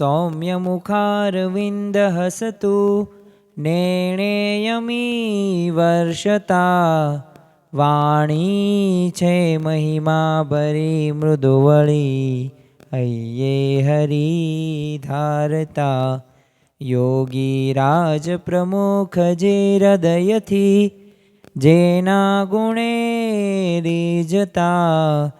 સૌમ્યમુખારવિન્દ હસતુ નેણેયમી વર્ષતા વાણી છે મહિમા ભરી મૃદુવળી હૈયે હરી ધારતા યોગી રાજ પ્રમુખ જે હૃદયથી જેના ગુણે રીજતા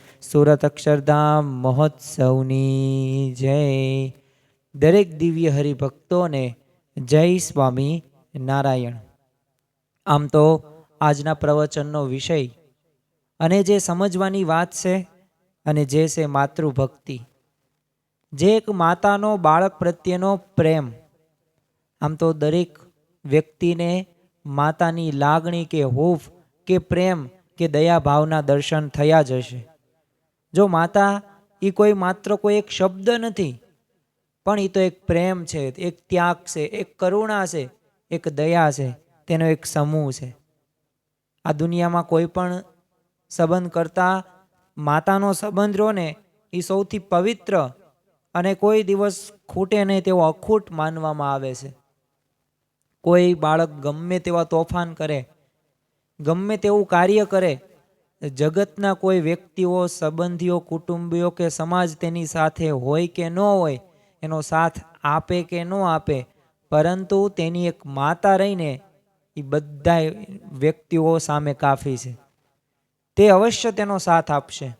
સુરત અક્ષરધામ મહોત્સવની જય. દરેક દિવ્ય હરિભક્તોને જય સ્વામી નારાયણ. આમ તો આજના પ્રવચનનો વિષય અને જે સમજવાની વાત છે અને જે છે માતૃભક્તિ. જે એક માતાનો બાળક પ્રત્યેનો પ્રેમ. આમ તો દરેક વ્યક્તિને માતાની લાગણી કે હૂફ કે પ્રેમ કે દયા ભાવના દર્શન થયા જ હશે. જો માતા એ કોઈ માત્ર કોઈ એક શબ્દ નથી, પણ એ તો એક પ્રેમ છે, એક ત્યાગ છે, એક કરુણા છે, એક દયા છે, તેનો એક સમૂહ છે. આ દુનિયામાં કોઈ પણ સંબંધ કરતાં માતાનો સંબંધ રહ્યો ને એ સૌથી પવિત્ર અને કોઈ દિવસ ખૂટે નહીં તેવો અખૂટ માનવામાં આવે છે. કોઈ બાળક ગમે તેવા તોફાન કરે, ગમે તેવું કાર્ય કરે જગતના કોઈ વ્યક્તિઓ, સંબંધીઓ, કુટુંબીઓ કે સમાજ તેની સાથે હોય કે ન હોય, એનો સાથ આપે કે ન આપે, પરંતુ તેની એક માતા રહીને એ બધા વ્યક્તિઓ સામે કાફી છે. તે અવશ્ય તેનો સાથ આપશે.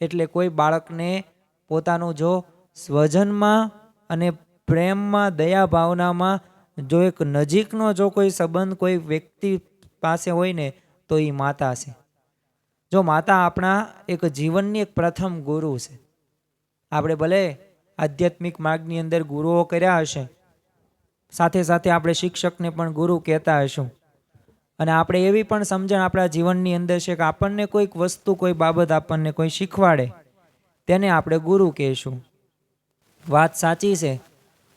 એટલે કોઈ બાળકને પોતાનું જો સ્વજનમાં અને પ્રેમમાં દયા ભાવનામાં જો એક નજીકનો જો કોઈ સંબંધ કોઈ વ્યક્તિ પાસે હોય ને, તો એ માતા છે. જો માતા આપણા એક જીવનની એક પ્રથમ ગુરુ છે. આપણે ભલે આધ્યાત્મિક માર્ગની અંદર ગુરુઓ કર્યા હશે, સાથે સાથે આપણે શિક્ષકને પણ ગુરુ કહેતા હશું. અને આપણે એવી પણ સમજણ આપણા જીવનની અંદર છે કે આપણને કોઈક વસ્તુ, કોઈ બાબત આપણને કોઈ શીખવાડે, તેને આપણે ગુરુ કહેશું. વાત સાચી છે,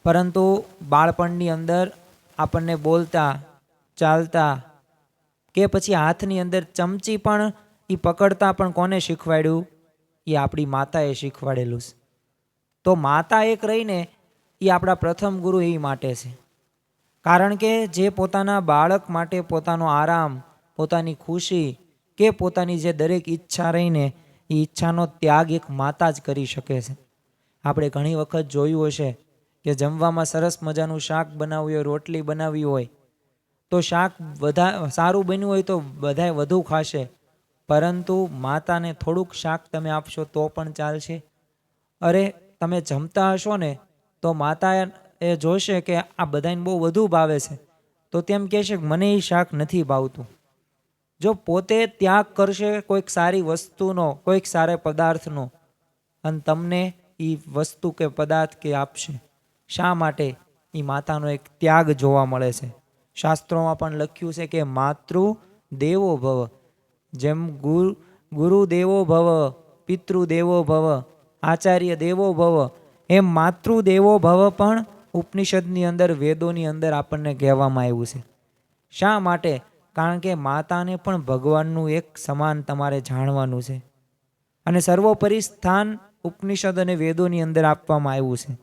પરંતુ બાળપણની અંદર આપણને બોલતા, ચાલતા કે પછી હાથની અંદર ચમચી પણ એ પકડતા પણ કોને શીખવાડ્યું? એ આપણી માતાએ શીખવાડેલું છે. તો માતા એક રહીને એ આપણા પ્રથમ ગુરુ એ માટે છે. કારણ કે જે પોતાના બાળક માટે પોતાનો આરામ, પોતાની ખુશી કે પોતાની જે દરેક ઈચ્છા રહીને એ ઈચ્છાનો ત્યાગ એક માતા જ કરી શકે છે. આપણે ઘણી વખત જોયું હશે કે જમવામાં સરસ મજાનું શાક બનાવ્યું હોય, રોટલી બનાવી હોય, તો શાક બધા સારું બન્યું હોય તો બધાય વધુ ખાશે. પરંતુ માતાને થોડુંક શાક તમે આપશો તો પણ ચાલશે. અરે, તમે જમતા હશો ને, તો માતા એ જોશે કે આ બધાને બહુ વધુ ભાવે છે. તો તેમ કહેશે કે મને એ શાક નથી ભાવતું. જો પોતે ત્યાગ કરશે કોઈક સારી વસ્તુનો, કોઈક સારા પદાર્થનો, અને તમને એ વસ્તુ કે પદાર્થ કે આપશે, શા માટે એ માતાનો એક ત્યાગ જોવા મળે છે? શાસ્ત્રોમાં પણ લખ્યું છે કે માતૃ દેવો ભવ. જેમ ગુરુ દેવો ભવ, પિતૃ દેવો ભવ, આચાર્ય દેવો ભવ, એમ માતૃ દેવો ભવ પણ ઉપનિષદની અંદર, વેદોની અંદર આપણને કહેવામાં આવ્યું છે. શા માટે? કારણ કે માતાને પણ ભગવાનનું એક સમાન તમારે જાણવાનું છે. અને સર્વોપરી સ્થાન ઉપનિષદ અને વેદોની અંદર આપવામાં આવ્યું છે.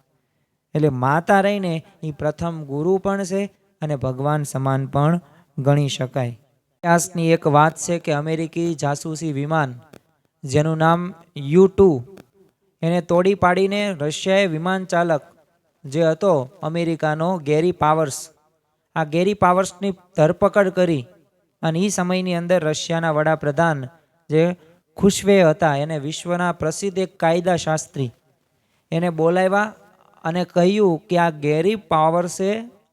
એટલે માતા રહીને એ પ્રથમ ગુરુ પણ છે અને ભગવાન સમાન પણ ગણી શકાય. ઇતિહાસની એક વાત છે કે અમેરિકી જાસૂસી વિમાન, જેનું નામ યુ ટુ, એને તોડી પાડીને રશિયાએ વિમાન ચાલક, જે હતો અમેરિકાનો ગેરી પાવર્સ, આ ગેરી પાવર્સની ધરપકડ કરી અને એ સમયની અંદર રશિયાના વડાપ્રધાન, જે ખુશવે હતા, એને વિશ્વના પ્રસિદ્ધ એક કાયદા શાસ્ત્રી એને બોલાવ્યા અને કહ્યું કે આ ગેરી પાવર્સે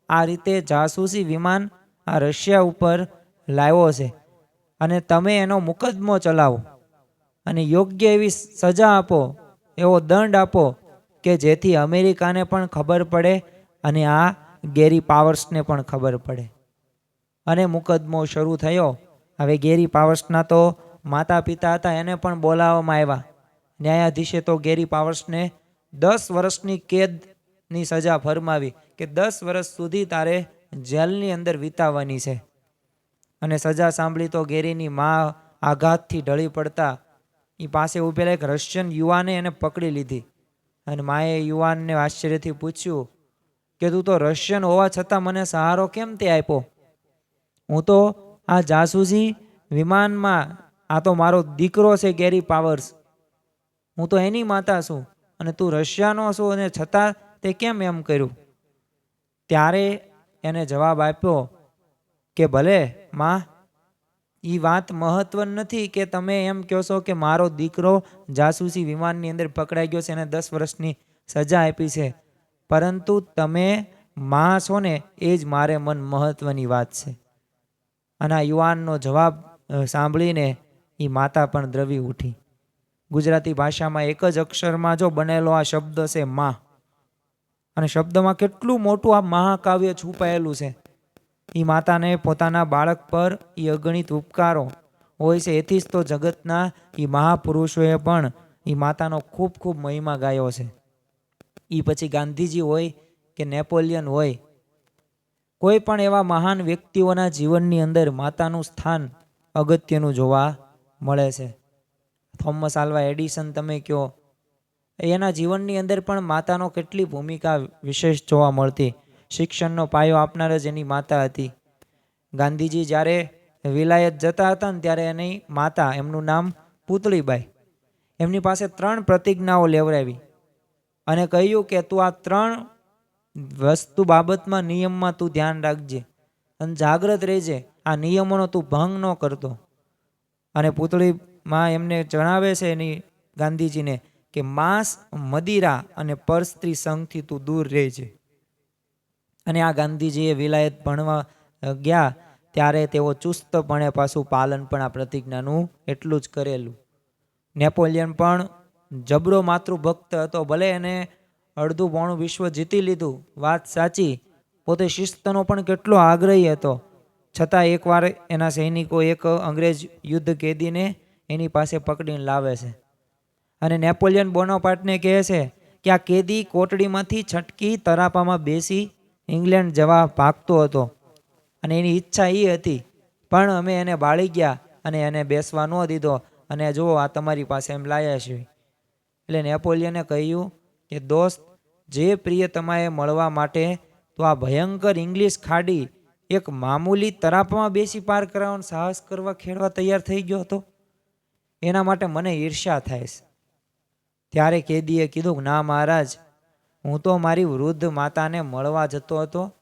આ રીતે જાસૂસી વિમાન આ રશિયા ઉપર લાવ્યો છે અને તમે એનો મુકદ્દમો ચલાવો. અને યોગ્ય એવી સજા આપો, એવો દંડ આપો કે જેથી અમેરિકાને પણ ખબર પડે અને આ ગેરી પાવર્સને પણ ખબર પડે. અને મુકદ્દમો શરૂ થયો. હવે ગેરી પાવર્સના તો માતા પિતા હતા, એને પણ બોલાવવામાં આવ્યા. ન્યાયાધીશે તો ગેરી પાવર્સને દસ વર્ષની કેદની સજા ફરમાવી કે દસ વર્ષ સુધી તારે જેલની અંદર વિતાવવાની છે. અને સજા સાંભળી તો ગેરીની મા આઘાતથી ઢળી પડતા એ પાસે ઊભેલા એક રશિયન યુવાને એને પકડી લીધી. અને માએ યુવાનને આશ્ચર્યથી પૂછ્યું કે, તું તો રશિયન હોવા છતાં મને સહારો કેમ તે આપ્યો? હું તો આ જાસૂસી વિમાનમાં, આ તો મારો દીકરો છે ગેરી પાવર્સ. હું તો એની માતા છું અને તું રશિયાનો છું અને છતાં તે કેમ એમ કર્યું? ત્યારે એને જવાબ આપ્યો કે ભલે, માં એ વાત મહત્વ નથી કે તમે એમ કહો છો કે મારો દીકરો જાસૂસી વિમાનની અંદર પકડાઈ ગયો છે એને દસ વર્ષની સજા આપી છે. પરંતુ તમે માં છો ને, એ જ મારે મન મહત્વની વાત છે. અને આ યુવાનનો જવાબ સાંભળીને એ માતા પણ દ્રવી ઉઠી. ગુજરાતી ભાષામાં એક જ અક્ષરમાં જો બનેલો આ શબ્દ છે, માં. અને શબ્દમાં કેટલું મોટું આ મહાકાવ્ય છુપાયેલું છે. એ માતાને પોતાના બાળક પર એ અગણિત ઉપકારો હોય છે. એથી જ તો જગતના એ મહાપુરુષોએ પણ એ માતાનો ખૂબ ખૂબ મહિમા ગાયો છે. એ પછી ગાંધીજી હોય કે નેપોલિયન હોય, કોઈ પણ એવા મહાન વ્યક્તિઓના જીવનની અંદર માતાનું સ્થાન અગત્યનું જોવા મળે છે. થોમસ આલ્વા એડિસન તમે કહો, એના જીવનની અંદર પણ માતાનો કેટલી ભૂમિકા વિશેષ જોવા મળતી? શિક્ષણનો પાયો આપનાર જ એની માતા હતી. ગાંધીજી જ્યારે વિલાયત જતા હતા ને ત્યારે એની માતા, એમનું નામ પૂતળીબાઈ. એમની પાસે ત્રણ પ્રતિજ્ઞાઓ લેવડાવી અને કહ્યું કે તું આ ત્રણ વસ્તુ બાબતમાં નિયમમાં તું ધ્યાન રાખજે અને જાગ્રત રહેજે. આ નિયમોનો તું ભંગ ન કરતો. અને પૂતળીમાં એમને જણાવે છે એની ગાંધીજીને કે માંસ, મદિરા અને પરસ્ત્રી સંઘથી તું દૂર રહેજે. અને આ ગાંધીજીએ વિલાયત ભણવા ગયા ત્યારે તેઓ ચુસ્તપણે પાછું પાલન પણ આ પ્રતિજ્ઞાનું એટલું જ કરેલું. નેપોલિયન પણ જબરો માતૃભક્ત હતો, ભલે એને અડધું પોણું વિશ્વ જીતી લીધું. વાત સાચી, પોતે શિસ્તનો પણ કેટલો આગ્રહી હતો. છતાં એકવાર એના સૈનિકો એક અંગ્રેજ યુદ્ધ કેદીને એની પાસે પકડીને લાવે છે. અને નેપોલિયન બોનોપાર્ટને કહે છે કે આ કેદી કોટડીમાંથી છટકી તરાપામાં બેસી ઇંગ્લેન્ડ જવા ભાગતો હતો અને એની ઈચ્છા એ હતી, પણ અમે એને બાળી ગયા અને એને બેસવા ન દીધો અને જુઓ આ તમારી પાસે એમ લાયા છે. એટલે નેપોલિયને કહ્યું કે, દોસ્ત, જે પ્રિય તમારે મળવા માટે, તો આ ભયંકર ઇંગ્લિશ ખાડી એક મામૂલી તરાપમાં બેસી પાર કરાવવાનો સાહસ કરવા ખેડવા તૈયાર થઈ ગયો હતો? એના માટે મને ઈર્ષ્યા થાય છે. ત્યારે કેદીએ કીધું ના મહારાજ હું તો મારી વૃદ્ધ માતાને મળવા જતો હતો,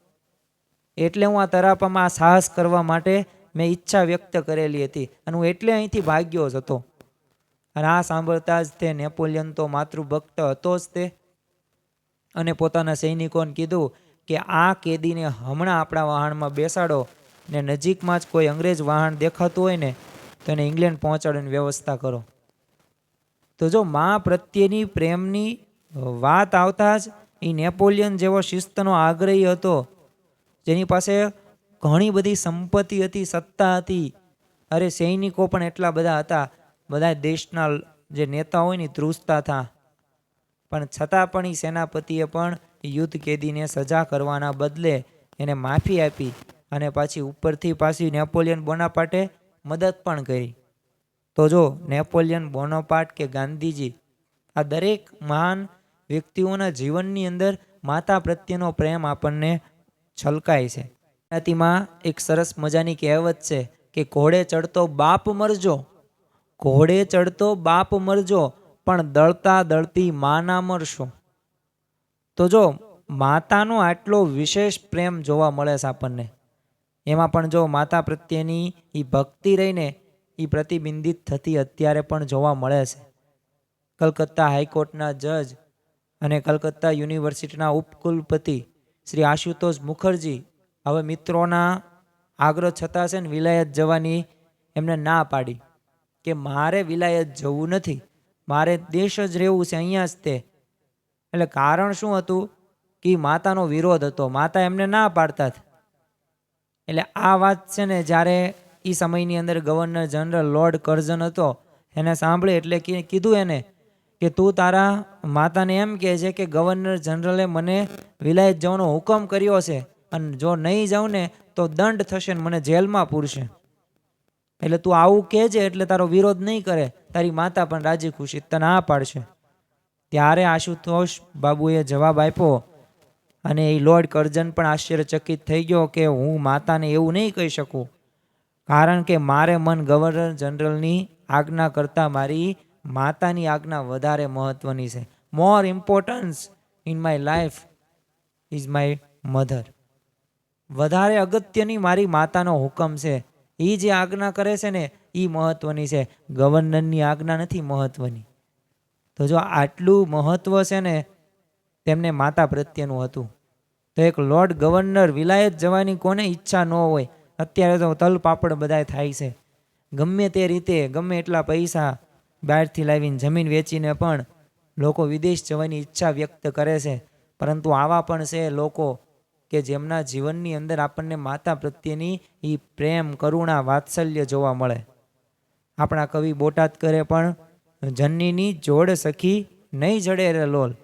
એટલે હું આ તરાપામાં આ સાહસ કરવા માટે મેં ઈચ્છા વ્યક્ત કરેલી હતી અને હું એટલે અહીંથી ભાગ્યો જ હતો. અને આ સાંભળતા જ તે નેપોલિયન તો માતૃભક્ત હતો જ તે. અને પોતાના સૈનિકોને કીધું કે આ કેદીને હમણાં આપણા વાહનમાં બેસાડો ને નજીકમાં જ કોઈ અંગ્રેજ વાહન દેખાતું હોય ને, તો એને ઇંગ્લેન્ડ પહોંચાડવાની વ્યવસ્થા કરો. તો જો મા પ્રત્યેની પ્રેમની વાત આવતા જ એ નેપોલિયન જેવો શિસ્તનો આગ્રહી હતો. જેની પાસે ઘણી બધી સંપત્તિ હતી, સત્તા હતી. અરે સૈનિકો પણ એટલા બધા હતા, બધા દેશના જે નેતા હોય ને ધ્રુજતા હતા. પણ છતાં પણ એ સેનાપતિએ પણ યુદ્ધ કેદીને સજા કરવાના બદલે એને માફી આપી અને પાછી ઉપરથી પાછી નેપોલિયન બોનાપાર્ટે મદદ પણ કરી. તો જો નેપોલિયન બોનોપાર્ટ કે ગાંધીજી, આ દરેક મહાન વ્યક્તિઓના જીવનની અંદર માતા પ્રત્યેનો પ્રેમ આપણને છલકાય છે. ગુજરાતીમાં એક સરસ મજાની કહેવત છે કે ઘોડે ચડતો બાપ મરજો, ઘોડે ચડતો બાપ મરજો, પણ દળતા દળતી માના મરશો. તો જો માતાનો આટલો વિશેષ પ્રેમ જોવા મળે છે આપણને, એમાં પણ જો માતા પ્રત્યેની એ ભક્તિ રહીને એ પ્રતિબિંબિત થતી અત્યારે પણ જોવા મળે છે. કલકત્તા હાઈકોર્ટના જજ અને કલકત્તા યુનિવર્સિટીના ઉપકુલપતિ શ્રી આશુતોષ મુખર્જી હવે મિત્રોના આગ્રહ છતાં છે ને વિલાયત જવાની એમને ના પાડી કે મારે વિલાયત જવું નથી. મારે દેશ જ રહેવું છે અહીંયા જ તે. એટલે કારણ શું હતું? કે માતાનો વિરોધ હતો. માતા એમને ના પાડતા એટલે આ વાત છે ને જ્યારે એ સમયની અંદર ગવર્નર જનરલ લોર્ડ કર્ઝન હતો, એને સાંભળે એટલે કીધું એને કે તું તારા માતાને એમ કહે છે કે ગવર્નર જનરલે મને વિલાયત જવાનો હુકમ કર્યો છે, અને જો નહીં જાઉં ને તો દંડ થશે ને મને જેલમાં પૂરશે. એટલે તું આવું કહેજે એટલે તારો વિરોધ નહીં કરે, તારી માતા પણ રાજી ખુશી તને આ પાડશે. ત્યારે આશુતોષ બાબુએ જવાબ આપ્યો, અને એ લોર્ડ કરજન પણ આશ્ચર્યચકિત થઈ ગયો કે હું માતાને એવું નહીં કહી શકું, કારણ કે મારે મન ગવર્નર જનરલની આજ્ઞા કરતાં મારી માતાની આજ્ઞા વધારે મહત્વની છે. More importance in my life is my mother વધારે અગત્યની મારી માતાનો હુકમ છે. એ જે આજ્ઞા કરે છે ને એ મહત્વની છે. ગવર્નરની આજ્ઞા નથી મહત્વની. તો જો આટલું મહત્વ છે ને, તેમને માતા પ્રત્યેનું હતું. તો એક લોર્ડ ગવર્નર વિલાયત જવાની કોને ઈચ્છા ન હોય, અત્યારે તો તલ પાપડ બધાય થાય છે. ગમે તે રીતે, ગમે એટલા પૈસા બહારથી લાવીને જમીન વેચીને પણ લોકો વિદેશ જવાની ઈચ્છા વ્યક્ત કરે છે. પરંતુ આવા પણ છે લોકો કે જેમના જીવનની અંદર આપણને માતા પ્રત્યેની એ પ્રેમ, કરુણા, વાત્સલ્ય જોવા મળે. આપણા કવિ બોટાદ કરે પણ જનનીની જોડ સખી નહીં જડે રે લોલ.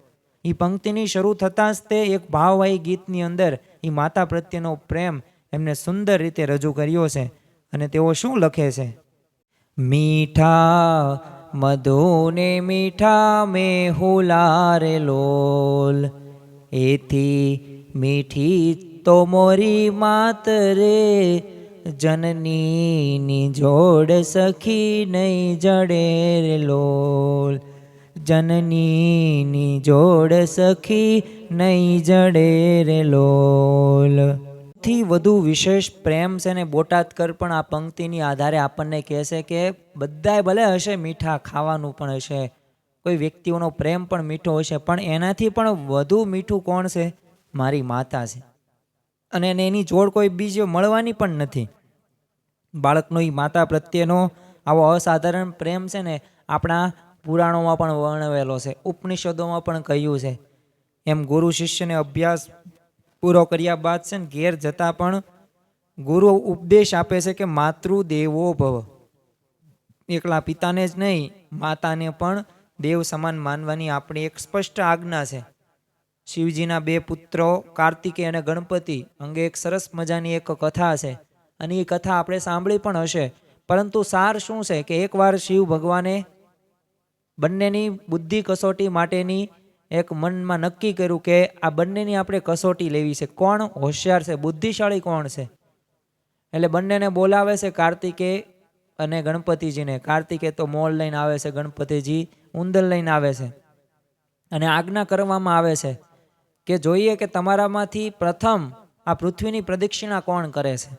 એ પંક્તિની શરૂ થતાં જ તે એક ભાવવાહી ગીતની અંદર એ માતા પ્રત્યેનો પ્રેમ એમને સુંદર રીતે રજૂ કર્યો છે અને તેઓ શું લખે છે? મીઠા મધુને મીઠા મેં હુલારે લોલ. એથી મીઠી તો મોરી માત રે, જનનીની જોડ સખી નહીં જડે રે લોલ. જનનીની જોડ સખી નહીં જડે લોલ. થી વધુ વિશેષ પ્રેમ છે ને બોટાદકર પણ આ પંક્તિની આધારે આપણને કહેશે કે બધાય ભલે હશે મીઠા ખાવાનું પણ હશે, કોઈ વ્યક્તિઓનો પ્રેમ પણ મીઠો હશે, પણ એનાથી પણ વધુ મીઠું કોણ છે? મારી માતા છે. અને એની જોડ કોઈ બીજી મળવાની પણ નથી. બાળકનો એ માતા પ્રત્યેનો આવો અસાધારણ પ્રેમ છે ને આપણા પુરાણોમાં પણ વર્ણવેલો છે, ઉપનિષદોમાં પણ કહ્યું છે. એમ ગુરુ શિષ્યને અભ્યાસ પૂરો કર્યા બાદ છે ને ઘેર જતાં પણ ગુરુ ઉપદેશ આપે છે કે માતૃ દેવો ભવ. એકલા પિતાને જ નહીં, માતાને પણ દેવ સમાન માનવાની આપણી એક સ્પષ્ટ આજ્ઞા છે. શિવજીના બે પુત્રો કાર્તિકે અને ગણપતિ અંગે એક સરસ મજાની એક કથા છે. અને એ કથા આપણે સાંભળી પણ હશે. પરંતુ સાર શું છે કે એકવાર શિવ ભગવાને બંનેની બુદ્ધિ કસોટી માટેની એક મનમાં નક્કી કર્યું કે આ બંનેની આપણે કસોટી લેવી છે. કોણ હોશિયાર છે? બુદ્ધિશાળી કોણ છે? એટલે બંનેને બોલાવે છે કાર્તિકે અને ગણપતિજીને. કાર્તિકે તો મોલ લઈને આવે છે, ગણપતિજી ઉંદર લઈને આવે છે અને આજ્ઞા કરવામાં આવે છે કે જોઈએ કે તમારામાંથી પ્રથમ આ પૃથ્વીની પ્રદક્ષિણા કોણ કરે છે?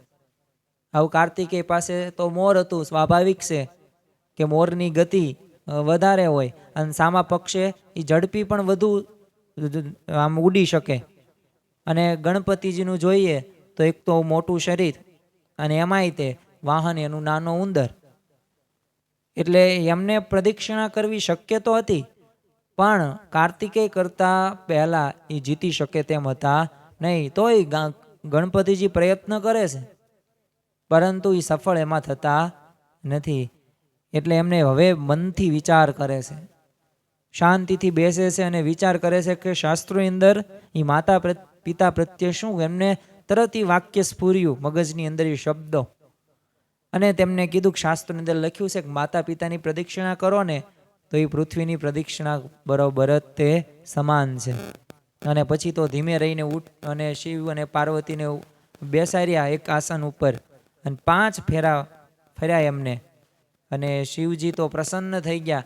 આવું કાર્તિકેય પાસે તો મોર હતું, સ્વાભાવિક છે કે મોરની ગતિ વધારે હોય. અને સામા પક્ષે એ ઝડપી પણ વધુ આમ ઉડી શકે. અને ગણપતિજીનું જોઈએ તો એક તો મોટું શરીર અને એમાંય તે વાહન એનું નાનો ઉંદર. એટલે એમને પ્રદક્ષિણા કરવી શક્ય તો હતી, પણ કાર્તિકેય કરતાં પહેલાં એ જીતી શકે તેમ હતા નહીં, તોય ગણપતિજી પ્રયત્ન કરે છે. પરંતુ એ સફળ એમાં થતા નથી. એટલે એમને હવે મનથી વિચાર કરે છે. શાંતિથી બેસે છે અને વિચાર કરે છે કે શાસ્ત્રોની અંદર એ માતા પિતા પ્રત્યે શું એમને તરત એ વાક્ય સ્ફૂર્યું મગજની અંદર એ શબ્દો. અને તેમને કીધું કે શાસ્ત્રની અંદર લખ્યું છે કે માતા પિતાની પ્રદક્ષિણા કરો ને તો એ પૃથ્વીની પ્રદક્ષિણા બરોબર જ તે સમાન છે. અને પછી તો ધીમે રહીને ઉઠ અને શિવ અને પાર્વતીને બેસાડ્યા એક આસન ઉપર. અને પાંચ ફેરા ફર્યા એમને. અને શિવજી તો પ્રસન્ન થઈ ગયા.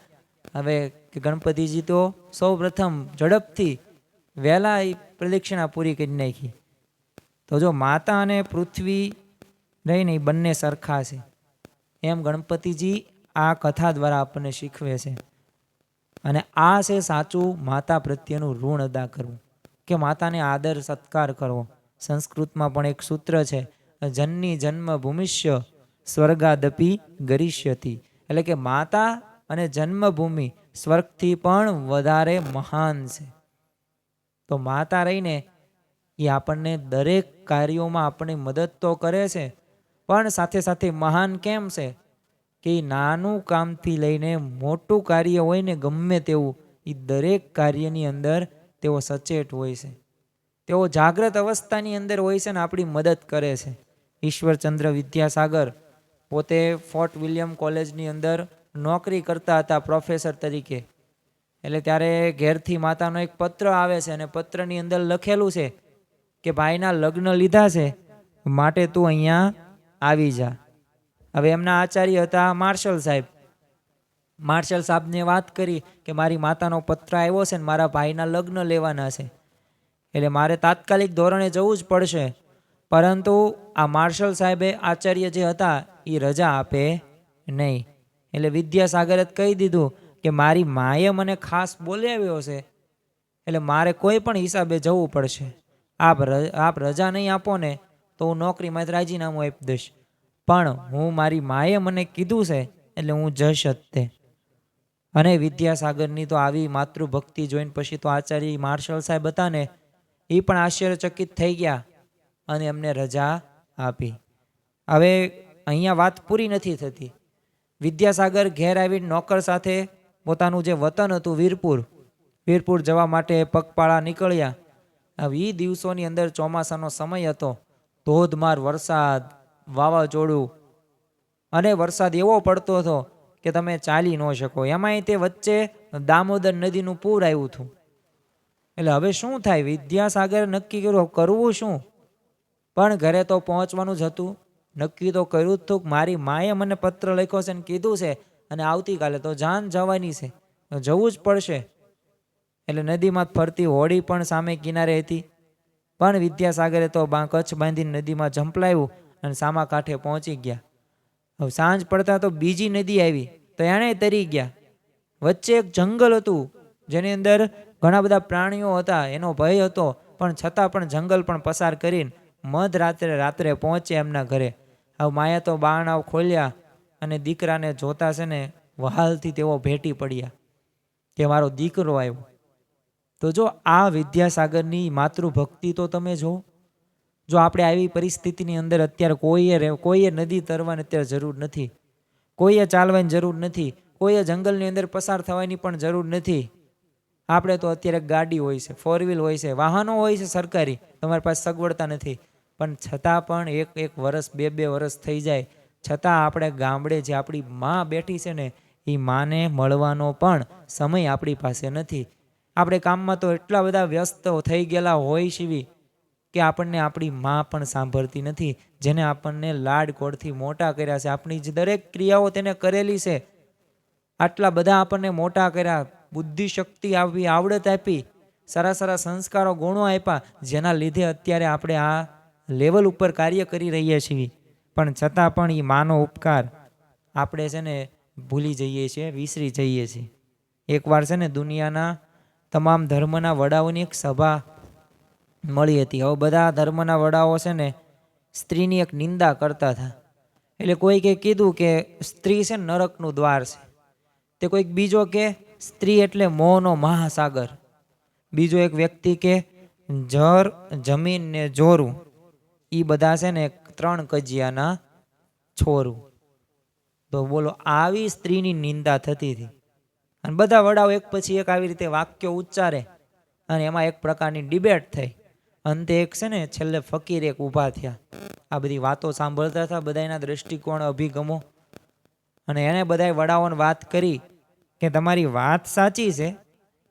હવે ગણપતિજી તો સૌ પ્રથમ ઝડપથી વહેલા એ પ્રદક્ષિણા પૂરી કરી નાખી. તો જો માતા અને પૃથ્વી રહીને એ બંને સરખા છે, એમ ગણપતિજી આ કથા દ્વારા આપણને શીખવે છે. અને આ છે સાચું માતા પ્રત્યેનું ઋણ અદા કરવું. કે માતાને આદર સત્કાર કરવો. સંસ્કૃતમાં પણ એક સૂત્ર છે, જનની જન્મ ભૂમિષ્ય સ્વર્ગાદપી ગરિષ્યતિ. એટલે કે માતા અને જન્મભૂમિ સ્વર્ગથી પણ વધારે મહાન છે. તો માતા રહીને એ આપણને દરેક કાર્યોમાં આપણને મદદ તો કરે છે, પણ સાથે સાથે મહાન કેમ છે? કે નાનું કામથી લઈને મોટું કાર્ય હોય ને ગમે તેવું, એ દરેક કાર્યની અંદર તેઓ સચેત હોય છે. તેઓ જાગ્રત અવસ્થાની અંદર હોય છે ને આપણી મદદ કરે છે. ઈશ્વરચંદ્ર વિદ્યાસાગર પોતે ફોર્ટ વિલિયમ કોલેજની અંદર નોકરી કરતા હતા પ્રોફેસર તરીકે. એટલે ત્યારે ઘેરથી માતાનો એક પત્ર આવે છે અને પત્રની અંદર લખેલું છે કે ભાઈના લગ્ન લીધા છે, માટે તું અહીંયા આવી જા. હવે એમના આચાર્ય હતા માર્શલ સાહેબ. માર્શલ સાહેબને વાત કરી કે મારી માતાનો પત્ર આવ્યો છે ને મારા ભાઈના લગ્ન લેવાના છે. એટલે મારે તાત્કાલિક ધોરણે જવું જ પડશે. પરંતુ આ માર્શલ સાહેબે આચાર્ય જે હતા એ રજા આપે નહીં. એટલે વિદ્યાસાગરે કહી દીધું કે મારી માએ મને ખાસ બોલાવ્યો છે, એટલે મારે કોઈ પણ હિસાબે જવું પડશે. આપ આપ રજા નહીં આપો ને તો હું નોકરીમાં રાજીનામું આપી દઈશ. પણ હું મારી માએ મને કીધું છે, એટલે હું જશ જ તે. અને વિદ્યાસાગરની તો આવી માતૃભક્તિ જોઈને પછી તો આચાર્ય માર્શલ સાહેબ હતા ને એ પણ આશ્ચર્યચકિત થઈ ગયા અને એમને રજા આપી. હવે અહીંયા વાત પૂરી નથી થતી. વિદ્યાસાગર ઘેર આવીને નોકર સાથે પોતાનું જે વતન હતું વીરપુર વીરપુર જવા માટે પગપાળા નીકળ્યા. હવે એ દિવસોની અંદર ચોમાસાનો સમય હતો. ધોધમાર વરસાદ, વાવાઝોડું અને વરસાદ એવો પડતો હતો કે તમે ચાલી ન શકો. એમાંય તે વચ્ચે દામોદર નદીનું પૂર આવ્યું હતું. એટલે હવે શું થાય? વિદ્યાસાગર નક્કી કર્યું કરવું શું? પણ ઘરે તો પહોંચવાનું જ હતું. નક્કી તો કર્યું જ હતું મારી માએ મને પત્ર લખ્યો છે ને કીધું છે અને આવતીકાલે તો જાન જવાની છે. જવું જ પડશે. એટલે નદીમાં ફરતી હોડી પણ સામે કિનારે હતી. પણ વિદ્યાસાગરે તો કચ્છ બાંધીને નદીમાં ઝંપલાવ્યું અને સામા કાંઠે પહોંચી ગયા. હવે સાંજ પડતા તો બીજી નદી આવી, તો એણે તરી ગયા. વચ્ચે એક જંગલ હતું, જેની અંદર ઘણા બધા પ્રાણીઓ હતા, એનો ભય હતો, પણ છતાં પણ જંગલ પણ પસાર કરીને મધ રાત્રે રાત્રે પહોંચે એમના ઘરે. હવે માયા તો બારણાઓ ખોલ્યા અને દીકરાને જોતા છે ને વહાલથી તેઓ ભેટી પડ્યા કે મારો દીકરો આવ્યો. તો જો આ વિદ્યાસાગરની માતૃભક્તિ તો તમે જો. જો આપણે આવી પરિસ્થિતિની અંદર અત્યારે કોઈએ કોઈએ નદી તરવાની અત્યારે જરૂર નથી. કોઈએ ચાલવાની જરૂર નથી. કોઈએ જંગલની અંદર પસાર થવાની પણ જરૂર નથી. આપણે તો અત્યારે ગાડી હોય છે ફોર વ્હીલ હોય છે, વાહનો હોય છે સરકારી. તમારી પાસે સગવડતા નથી. પણ છતાં પણ એક એક વરસ, બે બે વરસ થઈ જાય, છતાં આપણે ગામડે જે આપણી માં બેઠી છે ને એ માને મળવાનો પણ સમય આપણી પાસે નથી. આપણે કામમાં તો એટલા બધા વ્યસ્ત થઈ ગયેલા હોય શિવી કે આપણને આપણી માં પણ સાંભળતી નથી, જેને આપણને લાડકોડથી મોટા કર્યા છે. આપણી જે દરેક ક્રિયાઓ તેને કરેલી છે. આટલા બધા આપણને મોટા કર્યા બુદ્ધિ શક્તિ આપી આવડત આપી, સારા સારા સંસ્કારો, ગુણો આપ્યા, જેના લીધે અત્યારે આપણે આ લેવલ ઉપર કાર્ય કરી રહીએ છીએ. પણ છતાં પણ એ માનો ઉપકાર આપણે છે ને ભૂલી જઈએ છીએ, વિસરી જઈએ છીએ. એકવાર છે ને દુનિયાના તમામ ધર્મના વડાઓની એક સભા મળી હતી. હવે બધા ધર્મના વડાઓ છે ને સ્ત્રીની એક નિંદા કરતા હતા. એટલે કોઈકે કીધું કે સ્ત્રી છે નરકનું દ્વાર છે. તે કોઈક બીજો કે સ્ત્રી એટલે મોહનો મહાસાગર. બીજો એક વ્યક્તિ કે જર જમીનને જોરું. એ બધા છે ને ત્રણ કજિયાના છોરું. તો બોલો, આવી સ્ત્રીની નિંદા થતી હતી. અને બધા વડાઓ એક પછી એક આવી રીતે વાક્યો ઉચ્ચારે અને એમાં એક પ્રકારની ડિબેટ થઈ. અંતે એક છે ને છેલ્લે ફકીર એક ઊભા થયા. આ બધી વાતો સાંભળતા હતા બધાના દ્રષ્ટિકોણ, અભિગમો. અને એને બધાય વડાઓને વાત કરી કે તમારી વાત સાચી છે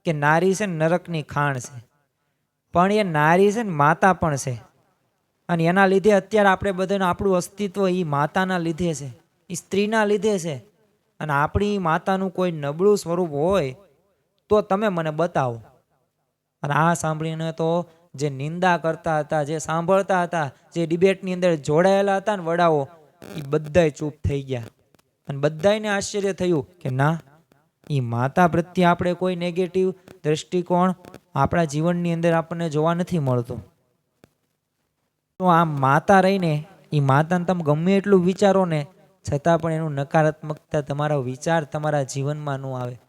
કે નારી છે નરકની ખાણ છે. પણ એ નારી છે ને માતા પણ છે. અને એના લીધે અત્યારે આપણે બધાને આપણું અસ્તિત્વ એ માતાના લીધે છે. એ સ્ત્રીના લીધે છે. અને આપણી માતાનું કોઈ નબળું સ્વરૂપ હોય તો તમે મને બતાવો. અને આ સાંભળીને તો જે નિંદા કરતા હતા, જે સાંભળતા હતા, જે ડિબેટની અંદર જોડાયેલા હતા ને વડાઓ એ બધાય ચૂપ થઈ ગયા. અને બધાયને આશ્ચર્ય થયું કે ના એ માતા પ્રત્યે આપણે કોઈ નેગેટિવ દ્રષ્ટિકોણ આપણા જીવનની અંદર આપણને જોવા નથી મળતો. તો આ માતા રહીને એ માતાને તમે ગમે એટલું વિચારો ને, છતાં પણ એનું નકારાત્મકતા તમારા વિચાર તમારા જીવનમાં ન આવે.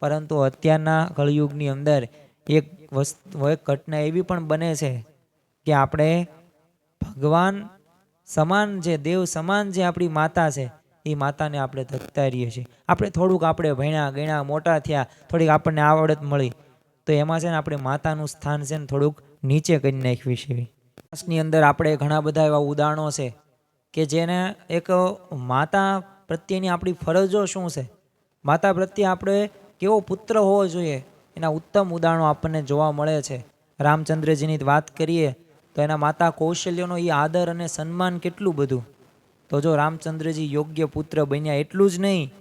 પરંતુ અત્યારના કળયુગની અંદર એક વસ્તુ, એક ઘટના એવી પણ બને છે કે આપણે ભગવાન સમાન જે, દેવ સમાન જે આપણી માતા છે એ માતાને આપણે ધકતારીએ છીએ. આપણે થોડુંક આપણે ભણ્યા, ગણ્યા, મોટા થયા, થોડીક આપણને આવડત મળી, તો એમાં છે ને આપણે માતાનું સ્થાન છે ને થોડુંક નીચે કરી નાખવી છે. ની અંદર આપણે ઘણા બધા એવા ઉદાહરણો છે કે જેને એક માતા પ્રત્યેની આપણી ફરજો શું છે? માતા પ્રત્યે આપણે કેવો પુત્ર હોવો જોઈએ? એના ઉત્તમ ઉદાહરણો આપણને જોવા મળે છે. રામચંદ્રજીની વાત કરીએ તો એના માતા કૌશલ્યનો એ આદર અને સન્માન કેટલું બધું? તો જો રામચંદ્રજી યોગ્ય પુત્ર બન્યા એટલું જ નહીં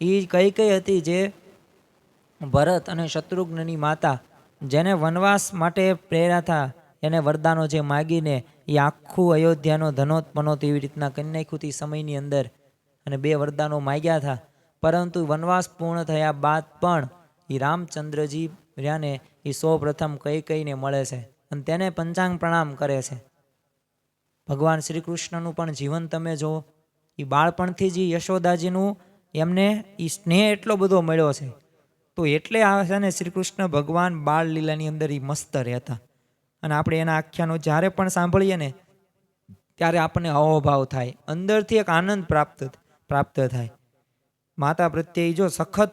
એ કઈ કઈ હતી જે ભરત અને શત્રુઘ્નની માતા, જેને વનવાસ માટે પ્રેર્યા હતા એને વરદાનો જે માગીને એ આખું અયોધ્યાનો ધનોત પનોત એવી રીતના કરી નાખ્યું હતી સમયની અંદર. અને બે વરદાનો માગ્યા હતા. પરંતુ વનવાસ પૂર્ણ થયા બાદ પણ એ રામચંદ્રજી રહ્યાને એ સૌ પ્રથમ કઈ કઈને મળે છે અને તેને પંચાંગ પ્રણામ કરે છે. ભગવાન શ્રી કૃષ્ણનું પણ જીવન તમે જો એ બાળપણથી જ યશોદાજીનું એમને એ સ્નેહ એટલો બધો મળ્યો છે. તો એટલે આ છે ને શ્રી કૃષ્ણ ભગવાન બાળ લીલાની અંદર એ મસ્ત રહેતા. અને આપણે એના આખ્યાનો જ્યારે પણ સાંભળીએ ને, ત્યારે આપણને અહોભાવ થાય. અંદરથી એક આનંદ પ્રાપ્ત પ્રાપ્ત થાય. માતા પ્રત્યે જો સખત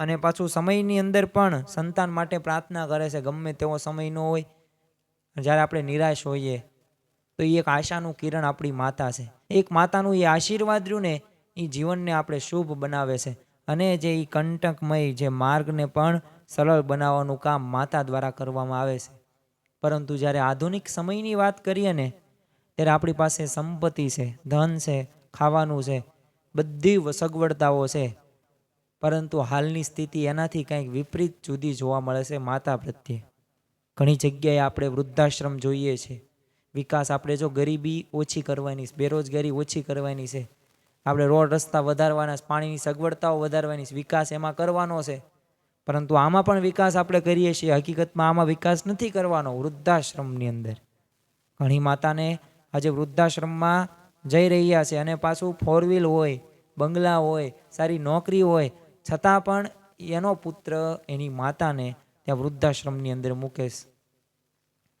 અને પાછું સમયની અંદર પણ સંતાન માટે પ્રાર્થના કરે છે, ગમે તેવો સમય ન હોય, જ્યારે આપણે નિરાશ હોઈએ, તો એ એક આશાનું કિરણ આપણી માતા છે. એક માતાનું એ આશીર્વાદ રહ્યું ને, એ જીવનને આપણે શુભ બનાવે છે. અને જે એ કંટકમય જે માર્ગને પણ સરળ બનાવવાનું કામ માતા દ્વારા કરવામાં આવે છે. પરંતુ જ્યારે આધુનિક સમયની વાત કરીએ ને, ત્યારે આપણી પાસે સંપત્તિ છે, ધન છે, ખાવાનું છે, બધી સગવડતાઓ છે. પરંતુ હાલની સ્થિતિ એનાથી કંઈક વિપરીત જુદી જોવા મળે છે માતા પ્રત્યે. ઘણી જગ્યાએ આપણે વૃદ્ધાશ્રમ જોઈએ છે. વિકાસ આપણે જો ગરીબી ઓછી કરવાની બેરોજગારી ઓછી કરવાની છે. આપણે રોડ રસ્તા વધારવાના પાણીની સગવડતાઓ વધારવાની વિકાસ એમાં કરવાનો છે. પરંતુ આમાં પણ વિકાસ આપણે કરીએ છીએ. હકીકતમાં આમાં વિકાસ નથી કરવાનો વૃદ્ધાશ્રમની અંદર. ઘણી માતાને આજે વૃદ્ધાશ્રમમાં જઈ રહ્યા છે અને પાછું ફોર વ્હીલ હોય, બંગલા હોય, સારી નોકરી હોય, છતાં પણ એનો પુત્ર એની માતાને ત્યાં વૃદ્ધાશ્રમની અંદર મૂકે છે.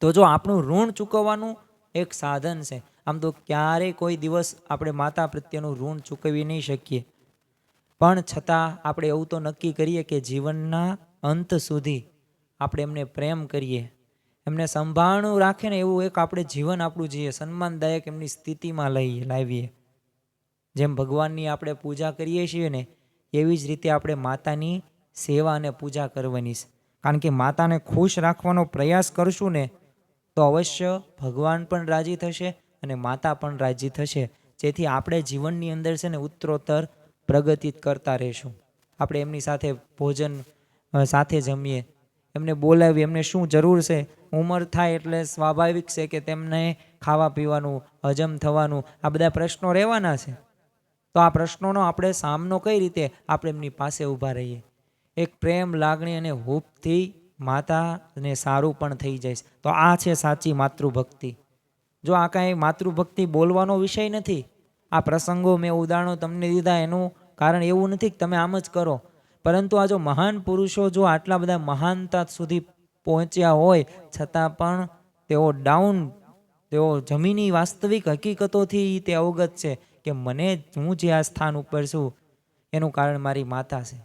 તો જો આપણું ઋણ ચૂકવવાનું એક સાધન છે, આમ તો ક્યારેય કોઈ દિવસ આપણે માતા પ્રત્યેનું ઋણ ચૂકવી નહીં શકીએ. પણ છતાં આપણે એવું તો નક્કી કરીએ કે જીવનના અંત સુધી આપણે એમને પ્રેમ કરીએ. એમને સંભાળણું રાખે ને એવું એક આપણે જીવન આપણું જઈએ સન્માનદાયક એમની સ્થિતિમાં લઈએ, લાવીએ. જેમ ભગવાનની આપણે પૂજા કરીએ છીએ ને, એવી જ રીતે આપણે માતાની સેવા અને પૂજા કરવાની છે. કારણ કે માતાને ખુશ રાખવાનો પ્રયાસ કરશું ને, તો અવશ્ય ભગવાન પણ રાજી થશે અને માતા પણ રાજી થશે. જેથી આપણે જીવનની અંદર છે ને ઉત્તરોત્તર પ્રગતિ કરતા રહીશું. આપણે એમની સાથે ભોજન સાથે જમીએ. એમને બોલાવી એમને શું જરૂર છે? ઉંમર થાય એટલે સ્વાભાવિક છે કે તેમને ખાવા પીવાનું, હજમ થવાનું, આ બધા પ્રશ્નો રહેવાના છે. તો આ પ્રશ્નોનો આપણે સામનો કઈ રીતે? આપણે એમની પાસે ઊભા રહીએ. એક પ્રેમ, લાગણી અને હૂપથી માતાને સારું પણ થઈ જાય તો આ છે સાચી માતૃભક્તિ. જો આ કાંઈ માતૃભક્તિ બોલવાનો વિષય નથી, આ પ્રસંગો મેં ઉદાહરણો તમને દીધા, એનું કારણ એવું નથી કે તમે આમ જ કરો. પરંતુ આ જો મહાન પુરુષો જો આટલા બધા મહાનતા સુધી પહોંચ્યા હોય, છતાં પણ તેઓ ડાઉન તેઓ જમીની વાસ્તવિક હકીકતોથી તે અવગત છે કે મને હું જે આ સ્થાન ઉપર છું, એનું કારણ મારી માતા છે.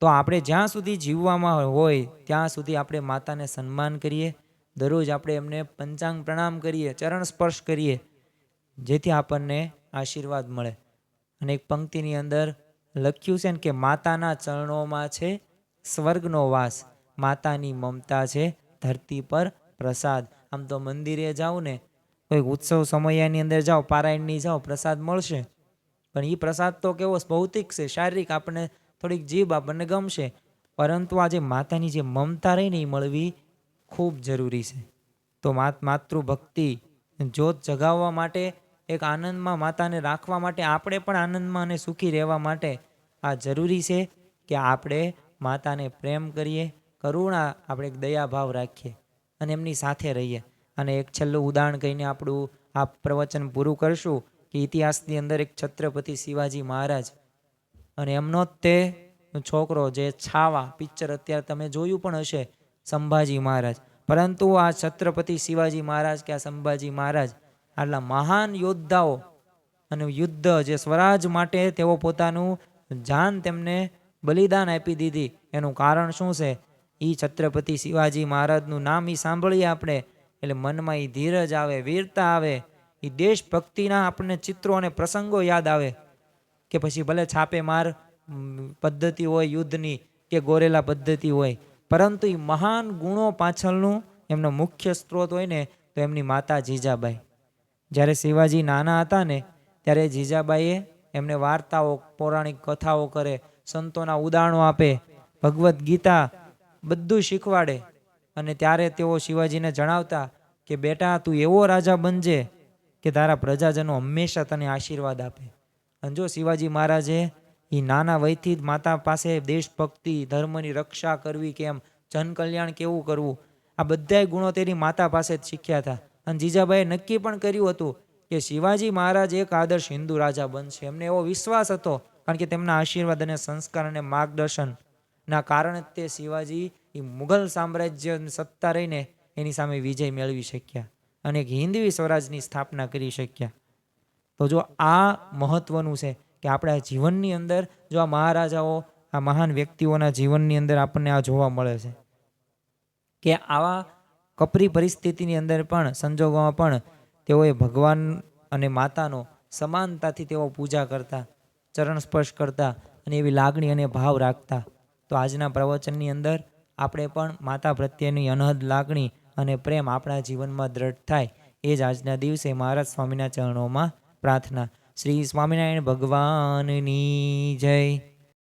તો આપણે જ્યાં સુધી જીવવામાં હોય, ત્યાં સુધી આપણે માતાને સન્માન કરીએ. દરરોજ આપણે એમને પંચાંગ પ્રણામ કરીએ, ચરણ સ્પર્શ કરીએ, જેથી આપણને આશીર્વાદ મળે. અને એક પંક્તિની અંદર લખ્યું છે ને કે માતાના ચરણોમાં છે સ્વર્ગનો વાસ. માતાની મમતા છે ધરતી પર પ્રસાદ. આમ તો મંદિરે જાઓ ને, કોઈ ઉત્સવ સમયની અંદર જાઓ, પારાયણની જાઓ, પ્રસાદ મળશે. પણ એ પ્રસાદ તો કેવો ભૌતિક છે, શારીરિક આપણને થોડીક જીભ આપણને ગમશે. પરંતુ આજે માતાની જે મમતા રહી ને એ મળવી ખૂબ જરૂરી છે. તો માત માતૃભક્તિ જોત જગાવવા માટે એક આનંદમાં માતાને રાખવા માટે, આપણે પણ આનંદમાં અને સુખી રહેવા માટે આ જરૂરી છે કે આપણે માતાને પ્રેમ કરીએ, કરુણા આપણે એક દયાભાવ રાખીએ અને એમની સાથે રહીએ. અને એક છેલ્લું ઉદાહરણ કહીને આપણું આ પ્રવચન પૂરું કરશું કે ઇતિહાસની અંદર એક છત્રપતિ શિવાજી મહારાજ અને એમનો જ તે છોકરો જે છાવા, પિક્ચર અત્યારે તમે જોયું પણ હશે, સંભાજી મહારાજ. પરંતુ આ છત્રપતિ શિવાજી મહારાજ કે આ સંભાજી મહારાજ આટલા મહાન યોદ્ધાઓ અને યુદ્ધ જે સ્વરાજ માટે તેઓ પોતાનું જાન તેમને બલિદાન આપી દીધી. એનું કારણ શું છે? એ છત્રપતિ શિવાજી મહારાજનું નામ એ સાંભળીએ આપણે. એટલે મનમાં એ ધીરજ આવે, વીરતા આવે. એ દેશભક્તિના આપણને ચિત્રો અને પ્રસંગો યાદ આવે. કે પછી ભલે છાપેમાર પદ્ધતિ હોય યુદ્ધની કે ગોરેલા પદ્ધતિ હોય. પરંતુ એ મહાન ગુણો પાછળનું એમનો મુખ્ય સ્ત્રોત હોય ને, તો એમની માતા જીજાબાઈ. જ્યારે શિવાજી નાના હતા ને, ત્યારે જીજાબાઈએ એમને વાર્તાઓ, પૌરાણિક કથાઓ કરે, સંતોના ઉદાહરણો આપે, ભગવદ્ ગીતા બધું શીખવાડે. અને ત્યારે તેઓ શિવાજીને જણાવતા કે, બેટા, તું એવો રાજા બનજે કે તારા પ્રજાજનો હંમેશા તને આશીર્વાદ આપે. અને જો શિવાજી મહારાજે એ નાના વયથી જ માતા પાસે દેશભક્તિ, ધર્મની રક્ષા કરવી કેમ જનકલ્યાણ કેવું કરવું, આ બધાય ગુણો તેની માતા પાસે જ શીખ્યા હતા. અને જીજાબાઈએ નક્કી પણ કર્યું હતું કે શિવાજી મહારાજ એક આદર્શ હિન્દુ રાજા બનશે. એમને એવો વિશ્વાસ હતો, કારણ કે તેમના આશીર્વાદ અને સંસ્કાર અને માર્ગદર્શન ના કારણે તે શિવાજી એ મુઘલ સામ્રાજ્ય સત્તા રહીને એની સામે વિજય મેળવી શક્યા અને એક હિન્દવી સ્વરાજની સ્થાપના કરી શક્યા. તો જો આ મહત્વનું છે કે આપણા જીવનની અંદર, જો આ મહારાજાઓ, આ મહાન વ્યક્તિઓના જીવનની અંદર આપણને આ જોવા મળે છે કે આવા કપરી પરિસ્થિતિની અંદર પણ, સંજોગોમાં પણ તેઓએ ભગવાન અને માતાનો સમાનતાથી તેઓ પૂજા કરતા, ચરણ સ્પર્શ કરતા અને એવી લાગણી અને ભાવ રાખતા. તો આજના પ્રવચનની અંદર આપણે પણ માતા પ્રત્યેની અનહદ લાગણી અને પ્રેમ આપણા જીવનમાં દ્રઢ થાય એ જ આજના દિવસે મહારાજ સ્વામીના ચરણોમાં પ્રાર્થના. શ્રી સ્વામિનારાયણ ભગવાનની જય.